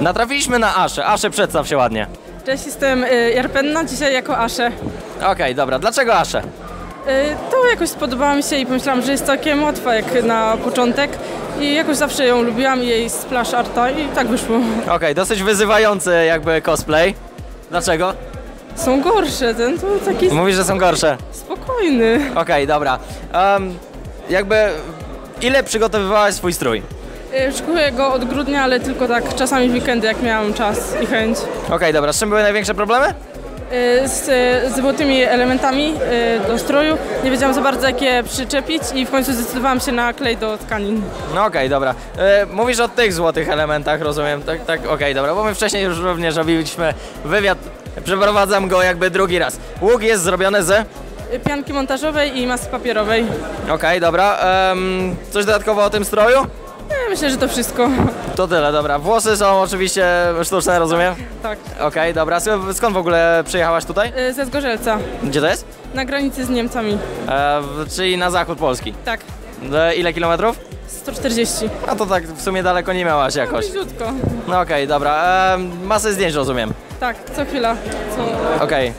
Natrafiliśmy na Aszę. Aszę, przedstaw się ładnie. Cześć, jestem y, Jarpenna, dzisiaj jako Asze. Okej, dobra. Dlaczego Aszę? Y, To jakoś spodobała mi się i pomyślałam, że jest całkiem łatwa jak na początek. I jakoś zawsze ją lubiłam, jej splash arta i tak wyszło. Okej, dosyć wyzywający jakby cosplay. Dlaczego? Są gorsze, ten to taki Mówisz, że są gorsze. spokojny. Okej, dobra. Em, jakby ile przygotowywałaś swój strój? Y, Szykuję go od grudnia, ale tylko tak czasami w weekendy, jak miałam czas i chęć. Okej, dobra. Z czym były największe problemy? Y, Z, z złotymi elementami y, do stroju nie wiedziałam za bardzo jak je przyczepić i w końcu zdecydowałam się na klej do tkanin. No okej, dobra. E, mówisz o tych złotych elementach, rozumiem. Tak, tak, okej, dobra, bo my wcześniej już również robiliśmy wywiad. Przeprowadzam go jakby drugi raz. Łuk jest zrobiony z... Y, Pianki montażowej i masy papierowej. Okej, dobra. Em, coś dodatkowo o tym stroju? Myślę, że to wszystko. To tyle, dobra. Włosy są oczywiście sztuczne, rozumiem? Tak. Okej, dobra. Sk- Skąd w ogóle przyjechałaś tutaj? Y, Ze Zgorzelca, Gdzie to jest? na granicy z Niemcami. E, czyli na zachód Polski. Tak, E, ile kilometrów? 140. A to tak w sumie daleko nie miałaś jakoś. Bliziutko. No okej, dobra. E, masę zdjęć rozumiem. Tak, co chwila. Co? Okej.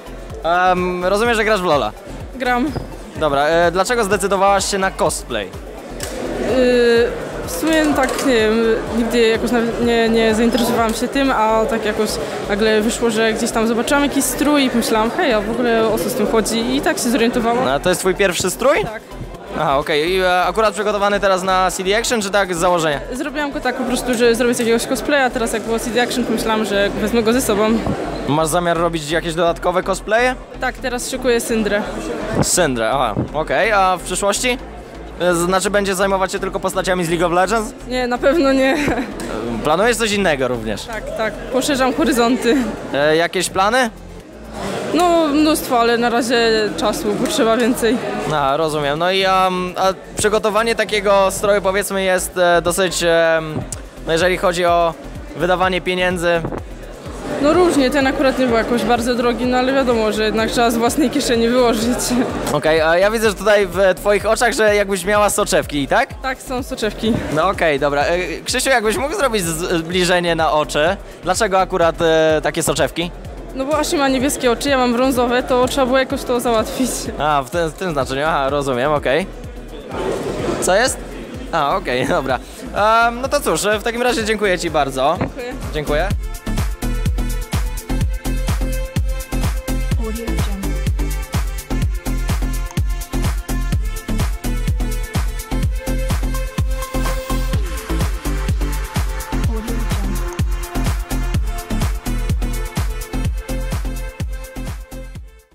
Em, rozumiem, że grasz w Lola. Gram. Dobra, e, dlaczego zdecydowałaś się na cosplay? Y, w sumie tak, nie wiem, nigdy jakoś nie, nie zainteresowałam się tym, a tak jakoś nagle wyszło, że gdzieś tam zobaczyłam jakiś strój i pomyślałam, hej, a w ogóle o co z tym chodzi i tak się zorientowałam. No, to jest twój pierwszy strój? Tak. Aha, okej. I e, akurat przygotowany teraz na CD Action, czy tak z założenia? Zrobiłam go tak po prostu, że zrobić jakiegoś cosplaya, teraz jak było CD Action, pomyślałam, że wezmę go ze sobą. Masz zamiar robić jakieś dodatkowe cosplaye? Tak, teraz szykuję Syndrę. Syndrę, aha, okej. A w przyszłości? E, Znaczy będzie zajmować się tylko postaciami z League of Legends? Nie, na pewno nie. E, Planujesz coś innego również? Tak, tak, poszerzam horyzonty. E, jakieś plany? No mnóstwo, ale na razie czasu potrzeba więcej. A, rozumiem. No i um, a przygotowanie takiego stroju powiedzmy jest e, dosyć, no jeżeli chodzi o wydawanie pieniędzy, No różnie, ten akurat nie był jakoś bardzo drogi, no ale wiadomo, że jednak trzeba z własnej kieszeni wyłożyć. Okej, a ja widzę, że tutaj w twoich oczach, że jakbyś miała soczewki, tak? Tak, są soczewki. No okej, dobra. E, Krzysiu, jakbyś mógł zrobić z- zbliżenie na oczy? Dlaczego akurat e, takie soczewki? No bo Asi ma niebieskie oczy, ja mam brązowe, to trzeba było jakoś to załatwić. A, w tym, w tym znaczeniu, aha, rozumiem, okej. Co jest? A, okej, dobra. Em, no to cóż, e, w takim razie dziękuję ci bardzo. Dziękuję. Dziękuję.